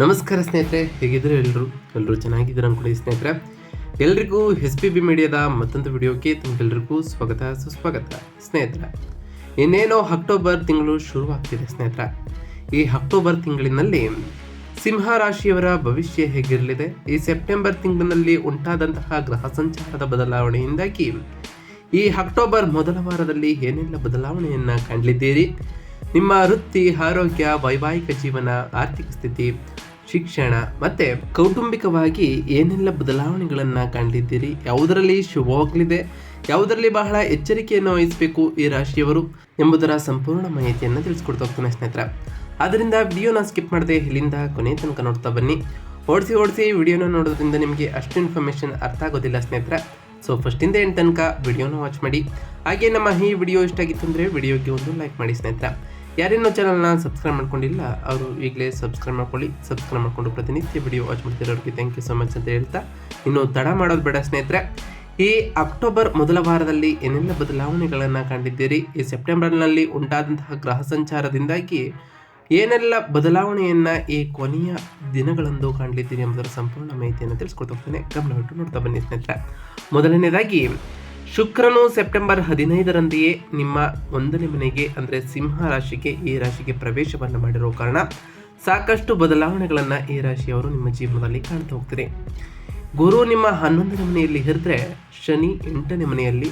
ನಮಸ್ಕಾರ ಸ್ನೇಹಿತರೆ ಹೇಗಿದ್ರು ಎಲ್ಲರೂ ಎಲ್ಲರೂ ಚೆನ್ನಾಗಿದ್ದೀರ ಅನ್ಕೊಳ್ಳಿ ಸ್ನೇಹಿತರೆ. ಎಲ್ರಿಗೂ ಎಸ್ ಪಿ ಬಿ ಮೀಡಿಯಾದ ಮತ್ತೊಂದು ವಿಡಿಯೋಕ್ಕೆ ತಮಗೆಲ್ಲರಿಗೂ ಸ್ವಾಗತ, ಸುಸ್ವಾಗತ ಸ್ನೇಹಿತರೆ. ಇನ್ನೇನೋ ಅಕ್ಟೋಬರ್ ತಿಂಗಳು ಶುರುವಾಗ್ತಿದೆ ಸ್ನೇಹಿತರೆ. ಈ ಅಕ್ಟೋಬರ್ ತಿಂಗಳಿನಲ್ಲಿ ಸಿಂಹ ರಾಶಿಯವರ ಭವಿಷ್ಯ ಹೇಗಿರಲಿದೆ? ಈ ಸೆಪ್ಟೆಂಬರ್ ತಿಂಗಳಿನಲ್ಲಿ ಉಂಟಾದಂತಹ ಗ್ರಹ ಸಂಚಾರದ ಬದಲಾವಣೆಯಿಂದಾಗಿ ಈ ಅಕ್ಟೋಬರ್ ಮೊದಲ ವಾರದಲ್ಲಿ ಏನೆಲ್ಲ ಬದಲಾವಣೆಯನ್ನು ಕಾಣಲಿದ್ದೀರಿ? ನಿಮ್ಮ ವೃತ್ತಿ, ಆರೋಗ್ಯ, ವೈವಾಹಿಕ ಜೀವನ, ಆರ್ಥಿಕ ಸ್ಥಿತಿ, ಶಿಕ್ಷಣ ಮತ್ತೆ ಕೌಟುಂಬಿಕವಾಗಿ ಏನೆಲ್ಲ ಬದಲಾವಣೆಗಳನ್ನು ಕಂಡಿದ್ದೀರಿ? ಯಾವುದರಲ್ಲಿ ಶುಭವಾಗಲಿದೆ ಯಾವುದರಲ್ಲಿ ಬಹಳ ಎಚ್ಚರಿಕೆಯನ್ನು ವಹಿಸಬೇಕು ಈ ರಾಶಿಯವರು ಎಂಬುದರ ಸಂಪೂರ್ಣ ಮಾಹಿತಿಯನ್ನು ತಿಳಿಸ್ಕೊಡ್ತಾ ಹೋಗ್ತಾನೆ ಸ್ನೇಹಿತರ. ಆದ್ದರಿಂದ ವಿಡಿಯೋನ ಸ್ಕಿಪ್ ಮಾಡದೆ ಇಲ್ಲಿಂದ ಕೊನೆ ತನಕ ನೋಡ್ತಾ ಬನ್ನಿ. ಓಡಿಸಿ ಓಡಿಸಿ ವಿಡಿಯೋನ ನೋಡೋದ್ರಿಂದ ನಿಮಗೆ ಅಷ್ಟು ಇನ್ಫಾರ್ಮೇಷನ್ ಅರ್ಥ ಆಗೋದಿಲ್ಲ ಸ್ನೇಹಿತರ. ಸೊ ಫಸ್ಟಿಂದ ಎಂಟು ತನಕ ವಿಡಿಯೋನ ವಾಚ್ ಮಾಡಿ. ಹಾಗೆ ನಮ್ಮ ಈ ವಿಡಿಯೋ ಇಷ್ಟ ಆಗಿತ್ತು ಅಂದರೆ ವಿಡಿಯೋಗೆ ಒಂದು ಲೈಕ್ ಮಾಡಿ ಸ್ನೇಹಿತರ. ಯಾರೇನೋ ಚಾನಲ್ನ ಸಬ್ಸ್ಕ್ರೈಬ್ ಮಾಡ್ಕೊಂಡಿಲ್ಲ, ಅವರು ಈಗಲೇ ಸಬ್ಸ್ಕ್ರೈಬ್ ಮಾಡ್ಕೊಳ್ಳಿ ಸಬ್ಸ್ಕ್ರೈಬ್ ಮಾಡ್ಕೊಂಡು ಪ್ರತಿನಿತ್ಯ ವಿಡಿಯೋ ವಾಚ್ ಮಾಡ್ತಿರೋರಿಗೆ ಥ್ಯಾಂಕ್ ಯು ಸೊ ಮಚ್ ಅಂತ ಹೇಳ್ತಾ, ಇನ್ನು ತಡ ಮಾಡೋದು ಬೇಡ ಸ್ನೇಹಿತರೆ. ಈ ಅಕ್ಟೋಬರ್ ಮೊದಲ ವಾರದಲ್ಲಿ ಏನೆಲ್ಲ ಬದಲಾವಣೆಗಳನ್ನು ಕಂಡಿದ್ದೀರಿ? ಈ ಸೆಪ್ಟೆಂಬರ್ನಲ್ಲಿ ಉಂಟಾದಂತಹ ಗ್ರಹ ಸಂಚಾರದಿಂದಾಗಿ ಏನೆಲ್ಲ ಬದಲಾವಣೆಯನ್ನು ಈ ಕೊನೆಯ ದಿನಗಳಂದು ಕಾಣಲಿದ್ದೀರಿ ಎಂಬುದರ ಸಂಪೂರ್ಣ ಮಾಹಿತಿಯನ್ನು ತಿಳಿಸ್ಕೊಡ್ತಾ ಹೋಗ್ತೇನೆ. ಗಮನವಿಟ್ಟು ನೋಡ್ತಾ ಬನ್ನಿ ಸ್ನೇಹಿತರೆ. ಮೊದಲನೇದಾಗಿ ಶುಕ್ರನು ಸೆಪ್ಟೆಂಬರ್ ಹದಿನೈದರಂದೆಯೇ ನಿಮ್ಮ ಒಂದನೇ ಮನೆಗೆ, ಅಂದರೆ ಸಿಂಹ ರಾಶಿಗೆ, ಈ ರಾಶಿಗೆ ಪ್ರವೇಶವನ್ನು ಮಾಡಿರೋ ಕಾರಣ ಸಾಕಷ್ಟು ಬದಲಾವಣೆಗಳನ್ನು ಈ ರಾಶಿಯವರು ನಿಮ್ಮ ಜೀವನದಲ್ಲಿ ಕಾಣ್ತಾ ಹೋಗ್ತೀರಿ ಗುರು ನಿಮ್ಮ ಹನ್ನೊಂದನೇ ಮನೆಯಲ್ಲಿ ಇರಿದ್ರೆ ಶನಿ ಎಂಟನೇ ಮನೆಯಲ್ಲಿ,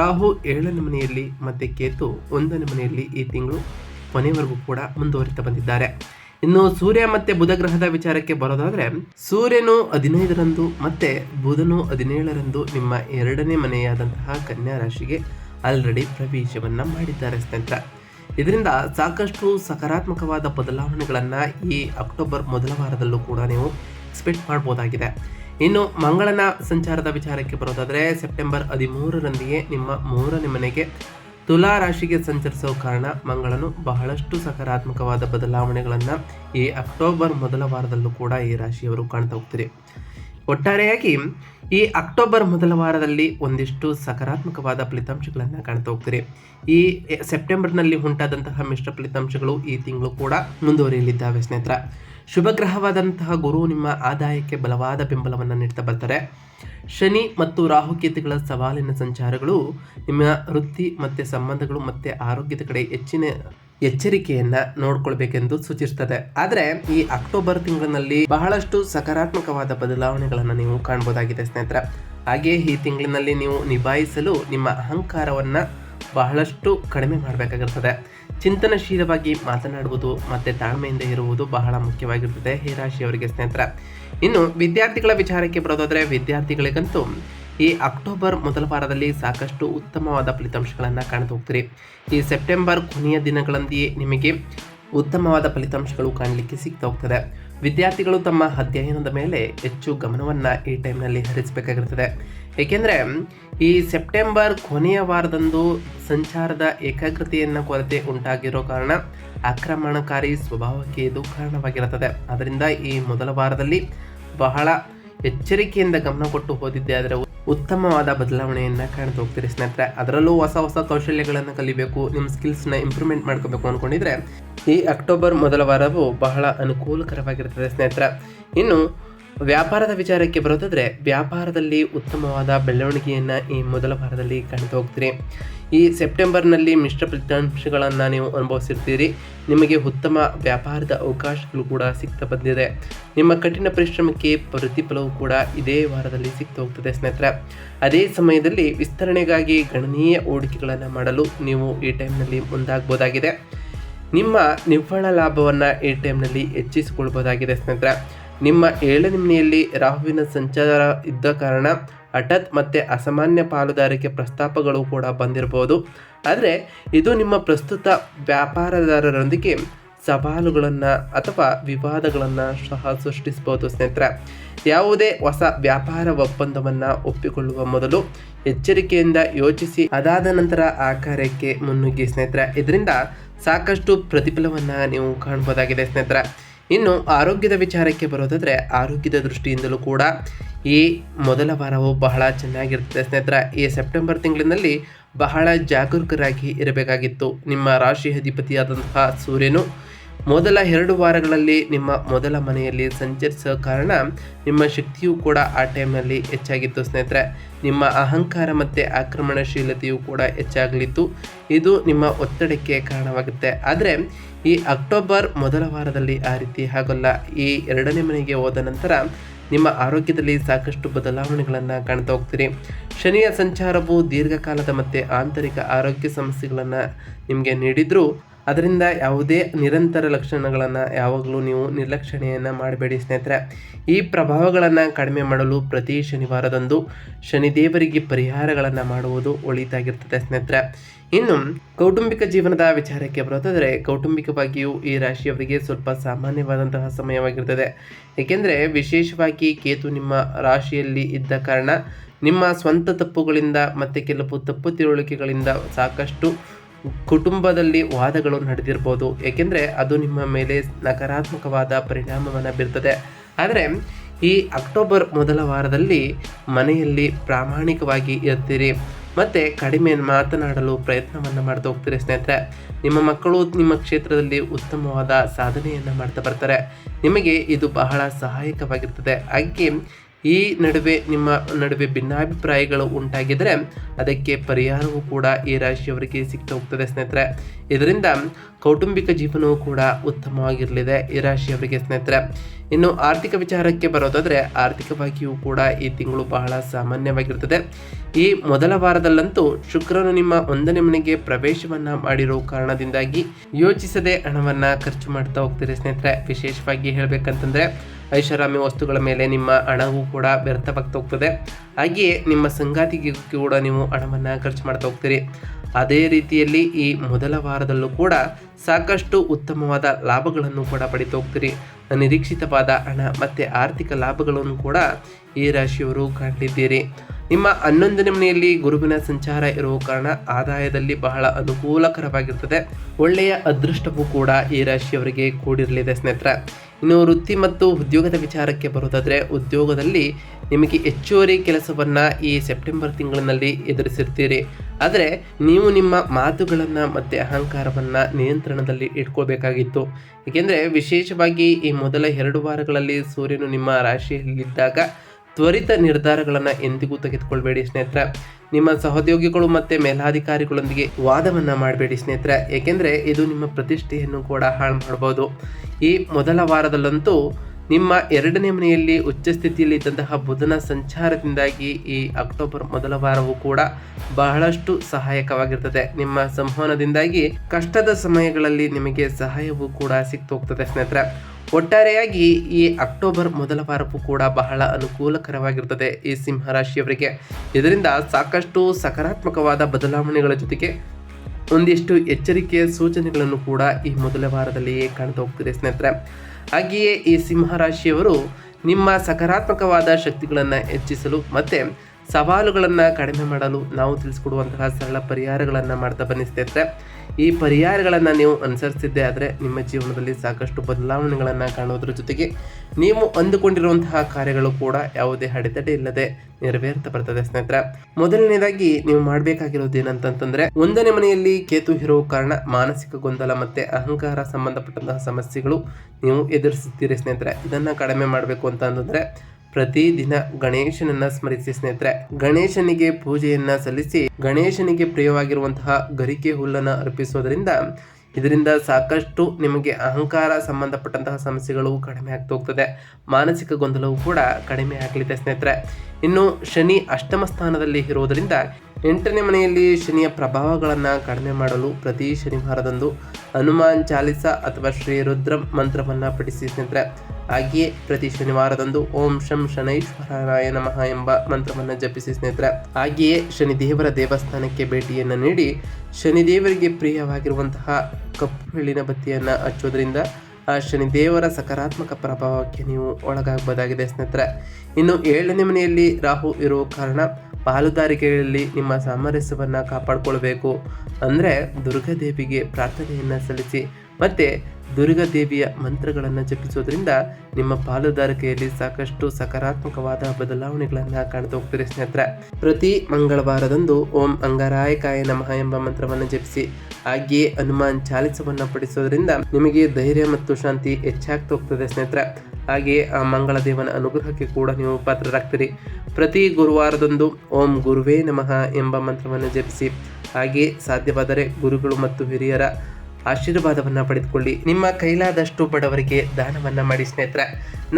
ರಾಹು ಏಳನೇ ಮನೆಯಲ್ಲಿ, ಮತ್ತೆ ಕೇತು ಒಂದನೇ ಮನೆಯಲ್ಲಿ ಈ ತಿಂಗಳು ಕೊನೆವರೆಗೂ ಕೂಡ ಮುಂದುವರಿತಾ ಬಂದಿದ್ದಾರೆ. ಇನ್ನು ಸೂರ್ಯ ಮತ್ತೆ ಬುಧ ಗ್ರಹದ ವಿಚಾರಕ್ಕೆ ಬರೋದಾದ್ರೆ, ಸೂರ್ಯನು ಹದಿನೈದರಂದು ಮತ್ತೆ ಬುಧನು ಹದಿನೇಳರಂದು ನಿಮ್ಮ ಎರಡನೇ ಮನೆಯಾದಂತಹ ಕನ್ಯಾ ರಾಶಿಗೆ ಆಲ್ರೆಡಿ ಪ್ರವೇಶವನ್ನ ಮಾಡಿದ್ದಾರೆ ಸ್ನೇಹಿತರ. ಇದರಿಂದ ಸಾಕಷ್ಟು ಸಕಾರಾತ್ಮಕವಾದ ಬದಲಾವಣೆಗಳನ್ನ ಈ ಅಕ್ಟೋಬರ್ ಮೊದಲ ವಾರದಲ್ಲೂ ಕೂಡ ನೀವು ಎಕ್ಸ್ಪೆಕ್ಟ್ ಮಾಡ್ಬೋದಾಗಿದೆ. ಇನ್ನು ಮಂಗಳನ ಸಂಚಾರದ ವಿಚಾರಕ್ಕೆ ಬರೋದಾದ್ರೆ ಸೆಪ್ಟೆಂಬರ್ ಹದಿಮೂರರಂದಿಗೆ ನಿಮ್ಮ ಮೂರನೇ ಮನೆಗೆ ತುಲಾ ರಾಶಿಗೆ ಸಂಚರಿಸೋ ಕಾರಣ ಮಂಗಳನು ಬಹಳಷ್ಟು ಸಕಾರಾತ್ಮಕವಾದ ಬದಲಾವಣೆಗಳನ್ನು ಈ ಅಕ್ಟೋಬರ್ ಮೊದಲ ವಾರದಲ್ಲೂ ಕೂಡ ಈ ರಾಶಿಯವರು ಕಾಣ್ತಾ ಹೋಗ್ತಾರೆ ಒಟ್ಟಾರೆಯಾಗಿ ಈ ಅಕ್ಟೋಬರ್ ಮೊದಲ ವಾರದಲ್ಲಿ ಒಂದಿಷ್ಟು ಸಕಾರಾತ್ಮಕವಾದ ಫಲಿತಾಂಶಗಳನ್ನು ಕಾಣ್ತಾ ಹೋಗ್ತಾರೆ ಈ ಸೆಪ್ಟೆಂಬರ್ನಲ್ಲಿ ಉಂಟಾದಂತಹ ಮಿಶ್ರ ಫಲಿತಾಂಶಗಳು ಈ ತಿಂಗಳು ಕೂಡ ಮುಂದುವರಿಯಲಿದ್ದಾವೆ ಸ್ನೇಹಿತರ. ಶುಭ ಗ್ರಹವಾದಂತಹ ಗುರು ನಿಮ್ಮ ಆದಾಯಕ್ಕೆ ಬಲವಾದ ಬೆಂಬಲವನ್ನು ನೀಡ್ತಾ ಬರ್ತಾರೆ. ಶನಿ ಮತ್ತು ರಾಹುಕೇತುಗಳ ಸವಾಲಿನ ಸಂಚಾರಗಳು ನಿಮ್ಮ ವೃತ್ತಿ ಮತ್ತು ಸಂಬಂಧಗಳು ಮತ್ತು ಆರೋಗ್ಯದ ಕಡೆ ಹೆಚ್ಚಿನ ಎಚ್ಚರಿಕೆಯನ್ನು ನೋಡ್ಕೊಳ್ಬೇಕೆಂದು ಸೂಚಿಸ್ತದೆ. ಆದರೆ ಈ ಅಕ್ಟೋಬರ್ ತಿಂಗಳಿನಲ್ಲಿ ಬಹಳಷ್ಟು ಸಕಾರಾತ್ಮಕವಾದ ಬದಲಾವಣೆಗಳನ್ನು ನೀವು ಕಾಣ್ಬೋದಾಗಿದೆ ಸ್ನೇಹಿತರ. ಹಾಗೆಯೇ ಈ ತಿಂಗಳಿನಲ್ಲಿ ನೀವು ನಿಭಾಯಿಸಲು ನಿಮ್ಮ ಅಹಂಕಾರವನ್ನು ಬಹಳಷ್ಟು ಕಡಿಮೆ ಮಾಡಬೇಕಾಗಿರ್ತದೆ. ಚಿಂತನಶೀಲವಾಗಿ ಮಾತನಾಡುವುದು ಮತ್ತು ತಾಳ್ಮೆಯಿಂದ ಇರುವುದು ಬಹಳ ಮುಖ್ಯವಾಗಿರುತ್ತದೆ ಈ ರಾಶಿಯವರಿಗೆ ಸ್ನೇಹಿತರ, ಇನ್ನು ವಿದ್ಯಾರ್ಥಿಗಳ ವಿಚಾರಕ್ಕೆ ಬರೋದಾದರೆ ವಿದ್ಯಾರ್ಥಿಗಳಿಗಂತೂ ಈ ಅಕ್ಟೋಬರ್ ಮೊದಲ ವಾರದಲ್ಲಿ ಸಾಕಷ್ಟು ಉತ್ತಮವಾದ ಫಲಿತಾಂಶಗಳನ್ನು ಕಾಣ್ತಾ ಹೋಗ್ತೀರಿ. ಈ ಸೆಪ್ಟೆಂಬರ್ ಕೊನೆಯ ದಿನಗಳಂತೆಯೇ ನಿಮಗೆ ಉತ್ತಮವಾದ ಫಲಿತಾಂಶಗಳು ಕಾಣಲಿಕ್ಕೆ ಸಿಗ್ತಾ ಹೋಗ್ತದೆ. ವಿದ್ಯಾರ್ಥಿಗಳು ತಮ್ಮ ಅಧ್ಯಯನದ ಮೇಲೆ ಹೆಚ್ಚು ಗಮನವನ್ನು ಈ ಟೈಮ್ನಲ್ಲಿ ಹರಿಸಬೇಕಾಗಿರ್ತದೆ. ಏಕೆಂದರೆ ಈ ಸೆಪ್ಟೆಂಬರ್ ಕೊನೆಯ ವಾರದಂದು ಸಂಚಾರದ ಏಕಾಗ್ರತೆಯನ್ನು ಕೊರತೆ ಉಂಟಾಗಿರೋ ಕಾರಣ ಆಕ್ರಮಣಕಾರಿ ಸ್ವಭಾವಕ್ಕೆ ಇದು ಕಾರಣವಾಗಿರುತ್ತದೆ. ಅದರಿಂದ ಈ ಮೊದಲ ವಾರದಲ್ಲಿ ಬಹಳ ಎಚ್ಚರಿಕೆಯಿಂದ ಗಮನ ಕೊಟ್ಟು ಹೋದಿದ್ದೆ ಆದರೆ ಉತ್ತಮವಾದ ಬದಲಾವಣೆಯನ್ನು ಕಾಣ್ತಾ ಹೋಗ್ತೀರಿ ಸ್ನೇಹಿತರೆ. ಅದರಲ್ಲೂ ಹೊಸ ಹೊಸ ಕೌಶಲ್ಯಗಳನ್ನು ಕಲಿಬೇಕು, ನಿಮ್ಮ ಸ್ಕಿಲ್ಸ್ನ ಇಂಪ್ರೂವ್ಮೆಂಟ್ ಮಾಡ್ಕೋಬೇಕು ಅಂದ್ಕೊಂಡಿದ್ರೆ ಈ ಅಕ್ಟೋಬರ್ ಮೊದಲ ವಾರವು ಬಹಳ ಅನುಕೂಲಕರವಾಗಿರುತ್ತದೆ ಸ್ನೇಹಿತರೆ. ಇನ್ನು ವ್ಯಾಪಾರದ ವಿಚಾರಕ್ಕೆ ಬರೋದಾದ್ರೆ, ವ್ಯಾಪಾರದಲ್ಲಿ ಉತ್ತಮವಾದ ಬೆಳವಣಿಗೆಯನ್ನು ಈ ಮೊದಲ ವಾರದಲ್ಲಿ ಕಂಡು ಹೋಗ್ತೀರಿ. ಈ ಸೆಪ್ಟೆಂಬರ್ನಲ್ಲಿ ಮಿಶ್ರ ಫಲಿತಾಂಶಗಳನ್ನು ನೀವು ಅನುಭವಿಸಿರ್ತೀರಿ. ನಿಮಗೆ ಉತ್ತಮ ವ್ಯಾಪಾರದ ಅವಕಾಶಗಳು ಕೂಡ ಸಿಗ್ತಾ ಬಂದಿದೆ. ನಿಮ್ಮ ಕಠಿಣ ಪರಿಶ್ರಮಕ್ಕೆ ಪ್ರತಿಫಲವು ಕೂಡ ಇದೇ ವಾರದಲ್ಲಿ ಸಿಗ್ತಾ ಹೋಗ್ತದೆ ಸ್ನೇಹಿತರೆ. ಅದೇ ಸಮಯದಲ್ಲಿ ವಿಸ್ತರಣೆಗಾಗಿ ಗಣನೀಯ ಹೂಡಿಕೆಗಳನ್ನು ಮಾಡಲು ನೀವು ಈ ಟೈಮ್ನಲ್ಲಿ ಮುಂದಾಗಬಹುದಾಗಿದೆ. ನಿಮ್ಮ ನಿವ್ವಳ ಲಾಭವನ್ನು ಈ ಟೈಮ್ನಲ್ಲಿ ಹೆಚ್ಚಿಸಿಕೊಳ್ಬೋದಾಗಿದೆ ಸ್ನೇಹಿತರೆ. ನಿಮ್ಮ ಏಳನೇ ಮನೆಯಲ್ಲಿ ರಾಹುವಿನ ಸಂಚಾರ ಇದ್ದ ಕಾರಣ ಹಠಾತ್ ಮತ್ತು ಅಸಾಮಾನ್ಯ ಪಾಲುದಾರಿಕೆ ಪ್ರಸ್ತಾಪಗಳು ಕೂಡ ಬಂದಿರಬಹುದು. ಆದರೆ ಇದು ನಿಮ್ಮ ಪ್ರಸ್ತುತ ವ್ಯಾಪಾರದಾರರೊಂದಿಗೆ ಸವಾಲುಗಳನ್ನು ಅಥವಾ ವಿವಾದಗಳನ್ನು ಸಹ ಸೃಷ್ಟಿಸಬಹುದು ಸ್ನೇಹಿತರೆ. ಯಾವುದೇ ಹೊಸ ವ್ಯಾಪಾರ ಒಪ್ಪಂದವನ್ನು ಒಪ್ಪಿಕೊಳ್ಳುವ ಮೊದಲು ಎಚ್ಚರಿಕೆಯಿಂದ ಯೋಚಿಸಿ, ಅದಾದ ನಂತರ ಆ ಕಾರ್ಯಕ್ಕೆ ಮುನ್ನುಗ್ಗಿ ಸ್ನೇಹಿತರೆ. ಇದರಿಂದ ಸಾಕಷ್ಟು ಪ್ರತಿಫಲವನ್ನು ನೀವು ಕಾಣ್ಬೋದಾಗಿದೆ ಸ್ನೇಹಿತರೆ. ಇನ್ನು ಆರೋಗ್ಯದ ವಿಚಾರಕ್ಕೆ ಬರೋದಾದರೆ ಆರೋಗ್ಯದ ದೃಷ್ಟಿಯಿಂದಲೂ ಕೂಡ ಈ ಮೊದಲ ವಾರವು ಬಹಳ ಚೆನ್ನಾಗಿರ್ತದೆ ಸ್ನೇಹಿತರ. ಈ ಸೆಪ್ಟೆಂಬರ್ ತಿಂಗಳಿನಲ್ಲಿ ಬಹಳ ಜಾಗರೂಕರಾಗಿ ಇರಬೇಕಾಗಿತ್ತು. ನಿಮ್ಮ ರಾಶಿ ಅಧಿಪತಿಯಾದಂತಹ ಸೂರ್ಯನು ಮೊದಲ ಎರಡು ವಾರಗಳಲ್ಲಿ ನಿಮ್ಮ ಮೊದಲ ಮನೆಯಲ್ಲಿ ಸಂಚರಿಸೋ ಕಾರಣ ನಿಮ್ಮ ಶಕ್ತಿಯು ಕೂಡ ಆ ಟೈಮ್ನಲ್ಲಿ ಹೆಚ್ಚಾಗಿತ್ತು ಸ್ನೇಹಿತರೆ. ನಿಮ್ಮ ಅಹಂಕಾರ ಮತ್ತು ಆಕ್ರಮಣಶೀಲತೆಯು ಕೂಡ ಹೆಚ್ಚಾಗಲಿತ್ತು. ಇದು ನಿಮ್ಮ ಒತ್ತಡಕ್ಕೆ ಕಾರಣವಾಗುತ್ತೆ. ಆದರೆ ಈ ಅಕ್ಟೋಬರ್ ಮೊದಲ ವಾರದಲ್ಲಿ ಆ ರೀತಿ ಹಾಗಲ್ಲ ಈ ಎರಡನೇ ಮನೆಗೆ ಹೋದ ನಂತರ ನಿಮ್ಮ ಆರೋಗ್ಯದಲ್ಲಿ ಸಾಕಷ್ಟು ಬದಲಾವಣೆಗಳನ್ನು ಕಾಣ್ತಾ ಹೋಗ್ತೀರಿ. ಶನಿಯ ಸಂಚಾರವು ದೀರ್ಘಕಾಲದ ಮತ್ತು ಆಂತರಿಕ ಆರೋಗ್ಯ ಸಮಸ್ಯೆಗಳನ್ನು ನಿಮಗೆ ನೀಡಿದರೂ. ಅದರಿಂದ ಯಾವುದೇ ನಿರಂತರ ಲಕ್ಷಣಗಳನ್ನು ಯಾವಾಗಲೂ ನೀವು ನಿರ್ಲಕ್ಷಣೆಯನ್ನು ಮಾಡಬೇಡಿ ಸ್ನೇಹಿತರೆ. ಈ ಪ್ರಭಾವಗಳನ್ನು ಕಡಿಮೆ ಮಾಡಲು ಪ್ರತಿ ಶನಿವಾರದಂದು ಶನಿದೇವರಿಗೆ ಪರಿಹಾರಗಳನ್ನು ಮಾಡುವುದು ಒಳಿತಾಗಿರ್ತದೆ ಸ್ನೇಹಿತರೆ. ಇನ್ನು ಕೌಟುಂಬಿಕ ಜೀವನದ ವಿಚಾರಕ್ಕೆ ಬರೋದಾದರೆ ಕೌಟುಂಬಿಕವಾಗಿಯೂ ಈ ರಾಶಿಯವರಿಗೆ ಸ್ವಲ್ಪ ಸಾಮಾನ್ಯವಾದಂತಹ ಸಮಯವಾಗಿರ್ತದೆ. ಏಕೆಂದರೆ ವಿಶೇಷವಾಗಿ ಕೇತು ನಿಮ್ಮ ರಾಶಿಯಲ್ಲಿ ಇದ್ದ ಕಾರಣ ನಿಮ್ಮ ಸ್ವಂತ ತಪ್ಪುಗಳಿಂದ ಮತ್ತು ಕೆಲವು ತಪ್ಪು ತಿಳುವಳಿಕೆಗಳಿಂದ ಸಾಕಷ್ಟು ಕುಟುಂಬದಲ್ಲಿ ವಾದಗಳು ನಡೆದಿರ್ಬೋದು. ಏಕೆಂದರೆ ಅದು ನಿಮ್ಮ ಮೇಲೆ ನಕಾರಾತ್ಮಕವಾದ ಪರಿಣಾಮವನ್ನು ಬೀರ್ತದೆ. ಆದರೆ ಈ ಅಕ್ಟೋಬರ್ ಮೊದಲ ವಾರದಲ್ಲಿ ಮನೆಯಲ್ಲಿ ಪ್ರಾಮಾಣಿಕವಾಗಿ ಇರ್ತೀರಿ ಮತ್ತು ಕಡಿಮೆ ಮಾತನಾಡಲು ಪ್ರಯತ್ನವನ್ನು ಮಾಡ್ತಾ ಹೋಗ್ತೀರಿ ಸ್ನೇಹಿತರೆ. ನಿಮ್ಮ ಮಕ್ಕಳು ನಿಮ್ಮ ಕ್ಷೇತ್ರದಲ್ಲಿ ಉತ್ತಮವಾದ ಸಾಧನೆಯನ್ನು ಮಾಡ್ತಾ ಬರ್ತಾರೆ. ನಿಮಗೆ ಇದು ಬಹಳ ಸಹಾಯಕವಾಗಿರ್ತದೆ. ಹಾಗೆ ಈ ನಡುವೆ ನಿಮ್ಮ ನಡುವೆ ಭಿನ್ನಾಭಿಪ್ರಾಯಗಳು ಉಂಟಾಗಿದ್ದರೆ ಅದಕ್ಕೆ ಪರಿಹಾರವೂ ಕೂಡ ಈ ರಾಶಿಯವರಿಗೆ ಸಿಗ್ತಾ ಹೋಗ್ತದೆ ಸ್ನೇಹಿತರೆ. ಇದರಿಂದ ಕೌಟುಂಬಿಕ ಜೀವನವೂ ಕೂಡ ಉತ್ತಮವಾಗಿರಲಿದೆ ಈ ರಾಶಿಯವರಿಗೆ ಸ್ನೇಹಿತರೆ. ಇನ್ನು ಆರ್ಥಿಕ ವಿಚಾರಕ್ಕೆ ಬರೋದಾದರೆ ಆರ್ಥಿಕವಾಗಿಯೂ ಕೂಡ ಈ ತಿಂಗಳು ಬಹಳ ಸಾಮಾನ್ಯವಾಗಿರ್ತದೆ. ಈ ಮೊದಲ ವಾರದಲ್ಲಂತೂ ಶುಕ್ರನು ನಿಮ್ಮ ಒಂದನೇ ಮನೆಗೆ ಪ್ರವೇಶವನ್ನು ಮಾಡಿರೋ ಕಾರಣದಿಂದಾಗಿ ಯೋಚಿಸದೆ ಹಣವನ್ನು ಖರ್ಚು ಮಾಡ್ತಾ ಹೋಗ್ತೀರಿ ಸ್ನೇಹಿತರೆ. ವಿಶೇಷವಾಗಿ ಹೇಳ್ಬೇಕಂತಂದ್ರೆ ಐಷಾರಾಮಿ ವಸ್ತುಗಳ ಮೇಲೆ ನಿಮ್ಮ ಹಣವೂ ಕೂಡ ವ್ಯರ್ಥವಾಗ್ತಾ ಹೋಗ್ತದೆ. ಹಾಗೆಯೇ ನಿಮ್ಮ ಸಂಗಾತಿಗೆ ಕೂಡ ನೀವು ಹಣವನ್ನು ಖರ್ಚು ಮಾಡ್ತಾ ಹೋಗ್ತೀರಿ. ಅದೇ ರೀತಿಯಲ್ಲಿ ಈ ಮೊದಲ ವಾರದಲ್ಲೂ ಕೂಡ ಸಾಕಷ್ಟು ಉತ್ತಮವಾದ ಲಾಭಗಳನ್ನು ಕೂಡ ಪಡಿತಾ ಹೋಗ್ತೀರಿ. ನಿರೀಕ್ಷಿತವಾದ ಹಣ ಮತ್ತು ಆರ್ಥಿಕ ಲಾಭಗಳನ್ನು ಕೂಡ ಈ ರಾಶಿಯವರು ಕಾಣ್ತಿದ್ದೀರಿ ನಿಮ್ಮ ಹನ್ನೊಂದನೇ ಮನೆಯಲ್ಲಿ ಗುರುವಿನ ಸಂಚಾರ ಇರುವ ಕಾರಣ ಆದಾಯದಲ್ಲಿ ಬಹಳ ಅನುಕೂಲಕರವಾಗಿರ್ತದೆ. ಒಳ್ಳೆಯ ಅದೃಷ್ಟವೂ ಕೂಡ ಈ ರಾಶಿಯವರಿಗೆ ಕೂಡಿರಲಿದೆ ಸ್ನೇಹಿತರೆ. ಇನ್ನು ವೃತ್ತಿ ಮತ್ತು ಉದ್ಯೋಗದ ವಿಚಾರಕ್ಕೆ ಬರೋದಾದರೆ ಉದ್ಯೋಗದಲ್ಲಿ ನಿಮಗೆ ಹೆಚ್ಚುವರಿ ಕೆಲಸವನ್ನು ಈ ಸೆಪ್ಟೆಂಬರ್ ತಿಂಗಳಿನಲ್ಲಿ ಎದುರಿಸಿರ್ತೀರಿ. ಆದರೆ ನೀವು ನಿಮ್ಮ ಮಾತುಗಳನ್ನು ಮತ್ತು ಅಹಂಕಾರವನ್ನು ನಿಯಂತ್ರಣದಲ್ಲಿ ಇಟ್ಕೋಬೇಕಾಗಿತ್ತು. ಏಕೆಂದರೆ ವಿಶೇಷವಾಗಿ ಈ ಮೊದಲ ಎರಡು ವಾರಗಳಲ್ಲಿ ಸೂರ್ಯನು ನಿಮ್ಮ ರಾಶಿಯಲ್ಲಿದ್ದಾಗ ತ್ವರಿತ ನಿರ್ಧಾರಗಳನ್ನು ಎಂದಿಗೂ ತೆಗೆದುಕೊಳ್ಬೇಡಿ ಸ್ನೇಹಿತರೆ. ನಿಮ್ಮ ಸಹೋದ್ಯೋಗಿಗಳು ಮತ್ತು ಮೇಲಾಧಿಕಾರಿಗಳೊಂದಿಗೆ ವಾದವನ್ನು ಮಾಡಬೇಡಿ ಸ್ನೇಹಿತರೆ. ಏಕೆಂದರೆ ಇದು ನಿಮ್ಮ ಪ್ರತಿಷ್ಠೆಯನ್ನು ಕೂಡ ಹಾಳು ಮಾಡ್ಬೋದು. ಈ ಮೊದಲ ವಾರದಲ್ಲಂತೂ ನಿಮ್ಮ ಎರಡನೇ ಮನೆಯಲ್ಲಿ ಉಚ್ಚ ಸ್ಥಿತಿಯಲ್ಲಿ ಇದ್ದಂತಹ ಬುಧನ ಸಂಚಾರದಿಂದಾಗಿ ಈ ಅಕ್ಟೋಬರ್ ಮೊದಲ ವಾರವೂ ಕೂಡ ಬಹಳಷ್ಟು ಸಹಾಯಕವಾಗಿರ್ತದೆ. ನಿಮ್ಮ ಸಂವಹನದಿಂದಾಗಿ ಕಷ್ಟದ ಸಮಯಗಳಲ್ಲಿ ನಿಮಗೆ ಸಹಾಯವೂ ಕೂಡ ಸಿಕ್ತು ಹೋಗ್ತದೆ ಸ್ನೇಹಿತರೆ. ಒಟ್ಟಾರೆಯಾಗಿ ಈ ಅಕ್ಟೋಬರ್ ಮೊದಲ ವಾರವೂ ಕೂಡ ಬಹಳ ಅನುಕೂಲಕರವಾಗಿರ್ತದೆ ಈ ಸಿಂಹರಾಶಿಯವರಿಗೆ ಇದರಿಂದ ಸಾಕಷ್ಟು ಸಕಾರಾತ್ಮಕವಾದ ಬದಲಾವಣೆಗಳ ಜೊತೆಗೆ ಒಂದಿಷ್ಟು ಎಚ್ಚರಿಕೆಯ ಸೂಚನೆಗಳನ್ನು ಕೂಡ ಈ ಮೊದಲ ವಾರದಲ್ಲಿಯೇ ಕಾಣ್ತಾ ಹೋಗ್ತಿದೆ ಸ್ನೇಹಿತರೆ. ಹಾಗೆಯೇ ಈ ಸಿಂಹರಾಶಿಯವರು ನಿಮ್ಮ ಸಕಾರಾತ್ಮಕವಾದ ಶಕ್ತಿಗಳನ್ನು ಹೆಚ್ಚಿಸಲು ಮತ್ತು ಸವಾಲುಗಳನ್ನು ಕಡಿಮೆ ಮಾಡಲು ನಾವು ತಿಳಿಸ್ಕೊಡುವಂತಹ ಸರಳ ಪರಿಹಾರಗಳನ್ನು ಮಾಡ್ತಾ ಬನ್ನಿ ಈ ಪರಿಹಾರಗಳನ್ನು ನೀವು ಅನುಸರಿಸಿದ್ದೇ ಆದರೆ ನಿಮ್ಮ ಜೀವನದಲ್ಲಿ ಸಾಕಷ್ಟು ಬದಲಾವಣೆಗಳನ್ನು ಕಾಣುವುದರ ಜೊತೆಗೆ ನೀವು ಅಂದುಕೊಂಡಿರುವಂತಹ ಕಾರ್ಯಗಳು ಕೂಡ ಯಾವುದೇ ಅಡೆತಡೆ ಇಲ್ಲದೆ ನೆರವೇರ್ತಾ ಬರ್ತದೆ ಸ್ನೇಹಿತರೆ. ಮೊದಲನೇದಾಗಿ ನೀವು ಮಾಡಬೇಕಾಗಿರೋದು ಏನಂತಂತಂದ್ರೆ, ಒಂದನೇ ಮನೆಯಲ್ಲಿ ಕೇತು ಇರುವ ಕಾರಣ ಮಾನಸಿಕ ಗೊಂದಲ ಮತ್ತೆ ಅಹಂಕಾರ ಸಂಬಂಧಪಟ್ಟಂತಹ ಸಮಸ್ಯೆಗಳು ನೀವು ಎದುರಿಸುತ್ತೀರಿ ಸ್ನೇಹಿತರೆ. ಇದನ್ನ ಕಡಿಮೆ ಮಾಡಬೇಕು ಅಂತ ಅಂತಂದ್ರೆ ಪ್ರತಿದಿನ ಗಣೇಶನನ್ನ ಸ್ಮರಿಸಿ ಸ್ನೇಹಿತರೆ, ಗಣೇಶನಿಗೆ ಪೂಜೆಯನ್ನ ಸಲ್ಲಿಸಿ ಗಣೇಶನಿಗೆ ಪ್ರಿಯವಾಗಿರುವಂತಹ ಗರಿಕೆ ಹುಲ್ಲನ್ನು ಅರ್ಪಿಸೋದ್ರಿಂದ ಇದರಿಂದ ಸಾಕಷ್ಟು ನಿಮಗೆ ಅಹಂಕಾರ ಸಂಬಂಧಪಟ್ಟಂತಹ ಸಮಸ್ಯೆಗಳು ಕಡಿಮೆ ಆಗ್ತಾ ಹೋಗ್ತದೆ. ಮಾನಸಿಕ ಗೊಂದಲವು ಕೂಡ ಕಡಿಮೆ ಆಗಲಿದೆ ಸ್ನೇಹಿತರೆ. ಇನ್ನು ಶನಿ ಅಷ್ಟಮ ಸ್ಥಾನದಲ್ಲಿ ಇರುವುದರಿಂದ ಎಂಟನೇ ಮನೆಯಲ್ಲಿ ಶನಿಯ ಪ್ರಭಾವಗಳನ್ನು ಕಡಿಮೆ ಮಾಡಲು ಪ್ರತಿ ಶನಿವಾರದಂದು ಹನುಮಾನ್ ಚಾಲಿಸ ಅಥವಾ ಶ್ರೀ ರುದ್ರಂ ಮಂತ್ರವನ್ನು ಪಠಿಸಿ ಸ್ನೇಹಿತರೆ. ಹಾಗೆಯೇ ಪ್ರತಿ ಶನಿವಾರದಂದು ಓಂ ಶಂ ಶನೈಶ್ವರಾಯ ನಮಃ ಎಂಬ ಮಂತ್ರವನ್ನು ಜಪಿಸಿ ಸ್ನೇಹಿತರೆ. ಹಾಗೆಯೇ ಶನಿದೇವರ ದೇವಸ್ಥಾನಕ್ಕೆ ಭೇಟಿಯನ್ನು ನೀಡಿ ಶನಿದೇವರಿಗೆ ಪ್ರಿಯವಾಗಿರುವಂತಹ ಕಪ್ಪು ಬೆಳ್ಳಿನ ಬತ್ತಿಯನ್ನು ಹಚ್ಚೋದ್ರಿಂದ ಆ ಶನಿದೇವರ ಸಕಾರಾತ್ಮಕ ಪ್ರಭಾವಕ್ಕೆ ನೀವು ಒಳಗಾಗಬಹುದಾಗಿದೆ ಸ್ನೇಹಿತರೆ. ಇನ್ನು ಏಳನೇ ಮನೆಯಲ್ಲಿ ರಾಹು ಇರುವ ಕಾರಣ ಪಾಲುದಾರಿಕೆಯಲ್ಲಿ ನಿಮ್ಮ ಸಾಮರಸ್ಯವನ್ನು ಕಾಪಾಡಿಕೊಳ್ಬೇಕು. ಅಂದರೆ ದುರ್ಗಾದೇವಿಗೆ ಪ್ರಾರ್ಥನೆಯನ್ನು ಸಲ್ಲಿಸಿ ಮತ್ತು ದುರ್ಗಾದೇವಿಯ ಮಂತ್ರಗಳನ್ನು ಜಪಿಸೋದ್ರಿಂದ ನಿಮ್ಮ ಪಾಲುದಾರಿಕೆಯಲ್ಲಿ ಸಾಕಷ್ಟು ಸಕಾರಾತ್ಮಕವಾದ ಬದಲಾವಣೆಗಳನ್ನು ಕಾಣ್ತಾ ಹೋಗ್ತೀರಿ ಸ್ನೇಹಿತರೆ. ಪ್ರತಿ ಮಂಗಳವಾರದಂದು ಓಂ ಅಂಗರಾಯಕಾಯ ನಮಃ ಎಂಬ ಮಂತ್ರವನ್ನು ಜಪಿಸಿ, ಹಾಗೆಯೇ ಹನುಮಾನ್ ಚಾಲಿಸವನ್ನು ಪಡಿಸೋದ್ರಿಂದ ನಿಮಗೆ ಧೈರ್ಯ ಮತ್ತು ಶಾಂತಿ ಹೆಚ್ಚಾಗ್ತಾ ಹೋಗ್ತದೆ ಸ್ನೇಹಿತರೆ. ಹಾಗೆಯೇ ಆ ಮಂಗಳ ದೇವನ ಅನುಗ್ರಹಕ್ಕೆ ಕೂಡ ನೀವು ಪಾತ್ರರಾಗ್ತೀರಿ. ಪ್ರತಿ ಗುರುವಾರದಂದು ಓಂ ಗುರುವೇ ನಮಃ ಎಂಬ ಮಂತ್ರವನ್ನು ಜಪಿಸಿ, ಹಾಗೆಯೇ ಸಾಧ್ಯವಾದರೆ ಗುರುಗಳು ಮತ್ತು ಹಿರಿಯರ ಆಶೀರ್ವಾದವನ್ನು ಪಡೆದುಕೊಳ್ಳಿ. ನಿಮ್ಮ ಕೈಲಾದಷ್ಟು ಬಡವರಿಗೆ ದಾನವನ್ನು ಮಾಡಿ ಸ್ನೇಹಿತರೆ.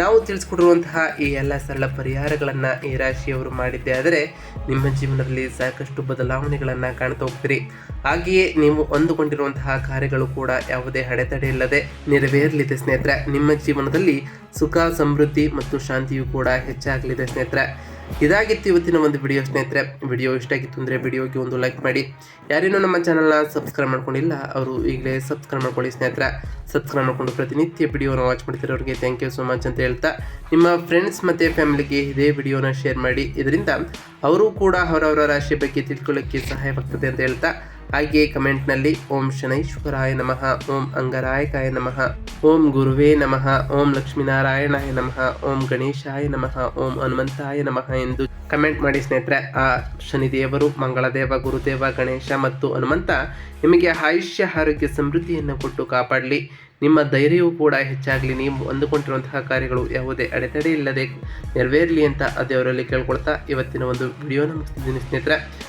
ನಾವು ತಿಳಿಸ್ಕೊಡಿರುವಂತಹ ಈ ಎಲ್ಲ ಸರಳ ಪರಿಹಾರಗಳನ್ನು ಈ ರಾಶಿಯವರು ಮಾಡಿದ್ದೇ ಆದರೆ ನಿಮ್ಮ ಜೀವನದಲ್ಲಿ ಸಾಕಷ್ಟು ಬದಲಾವಣೆಗಳನ್ನು ಕಾಣ್ತಾ ಹೋಗ್ತೀರಿ. ಹಾಗೆಯೇ ನೀವು ಅಂದುಕೊಂಡಿರುವಂತಹ ಕಾರ್ಯಗಳು ಕೂಡ ಯಾವುದೇ ಅಡೆತಡೆ ಇಲ್ಲದೆ ನೆರವೇರಲಿದೆ ಸ್ನೇಹಿತರೆ. ನಿಮ್ಮ ಜೀವನದಲ್ಲಿ ಸುಖ, ಸಮೃದ್ಧಿ ಮತ್ತು ಶಾಂತಿಯು ಕೂಡ ಹೆಚ್ಚಾಗಲಿದೆ ಸ್ನೇಹಿತರೆ. ಇದಾಗಿತ್ತು ಇವತ್ತಿನ ಒಂದು ವಿಡಿಯೋ ಸ್ನೇಹಿತರೆ ವಿಡಿಯೋ ಇಷ್ಟ ಆಗಿತ್ತು ಅಂದರೆ ವಿಡಿಯೋಗೆ ಒಂದು ಲೈಕ್ ಮಾಡಿ. ಯಾರೇನೋ ನಮ್ಮ ಚಾನಲ್ನ ಸಬ್ಸ್ಕ್ರೈಬ್ ಮಾಡ್ಕೊಂಡಿಲ್ಲ, ಅವರು ಈಗಲೇ ಸಬ್ಸ್ಕ್ರೈಬ್ ಮಾಡ್ಕೊಳ್ಳಿ ಸ್ನೇಹಿತರೆ. ಸಬ್ಸ್ಕ್ರೈಬ್ ಮಾಡ್ಕೊಂಡು ಪ್ರತಿನಿತ್ಯ ವಿಡಿಯೋನ ವಾಚ್ ಮಾಡ್ತಿರೋರಿಗೆ ಥ್ಯಾಂಕ್ ಯು ಸೊ ಮಚ್ ಅಂತ ಹೇಳ್ತಾ, ನಿಮ್ಮ ಫ್ರೆಂಡ್ಸ್ ಮತ್ತು ಫ್ಯಾಮಿಲಿಗೆ ಇದೇ ವಿಡಿಯೋನ ಶೇರ್ ಮಾಡಿ. ಇದರಿಂದ ಅವರು ಕೂಡ ಅವರವರ ರಾಶಿಯ ಬಗ್ಗೆ ತಿಳ್ಕೊಳ್ಳೋಕ್ಕೆ ಸಹಾಯವಾಗ್ತದೆ ಅಂತ ಹೇಳ್ತಾ ಹಾಗೆಯೇ ಕಮೆಂಟ್ನಲ್ಲಿ, ಓಂ ಶನೈಶ್ವರಾಯ ನಮಃ, ಓಂ ಅಂಗರಾಯಕಾಯ ನಮಃ, ಓಂ ಗುರುವೇ ನಮಃ, ಓಂ ಲಕ್ಷ್ಮೀನಾರಾಯಣಾಯ ನಮಃ, ಓಂ ಗಣೇಶಾಯ ನಮಃ, ಓಂ ಹನುಮಂತಾಯ ನಮಃ ಎಂದು ಕಮೆಂಟ್ ಮಾಡಿ ಸ್ನೇಹಿತರೆ. ಆ ಶನಿದೇವರು, ಮಂಗಳದೇವ, ಗುರುದೇವ, ಗಣೇಶ ಮತ್ತು ಹನುಮಂತ ನಿಮಗೆ ಆಯುಷ್ಯ, ಆರೋಗ್ಯ, ಸಮೃದ್ಧಿಯನ್ನು ಕೊಟ್ಟು ಕಾಪಾಡಲಿ. ನಿಮ್ಮ ಧೈರ್ಯವೂ ಕೂಡ ಹೆಚ್ಚಾಗಲಿ. ನೀವು ಅಂದುಕೊಂಡಿರುವಂತಹ ಕಾರ್ಯಗಳು ಯಾವುದೇ ಅಡೆತಡೆ ಇಲ್ಲದೆ ನೆರವೇರಲಿ ಅಂತ ಆ ದೇವರಲ್ಲಿ ಕೇಳ್ಕೊಳ್ತಾ ಇವತ್ತಿನ ಒಂದು ವಿಡಿಯೋನ ಮುಗಿಸ್ತಿದ್ದೀನಿ ಸ್ನೇಹಿತರೆ.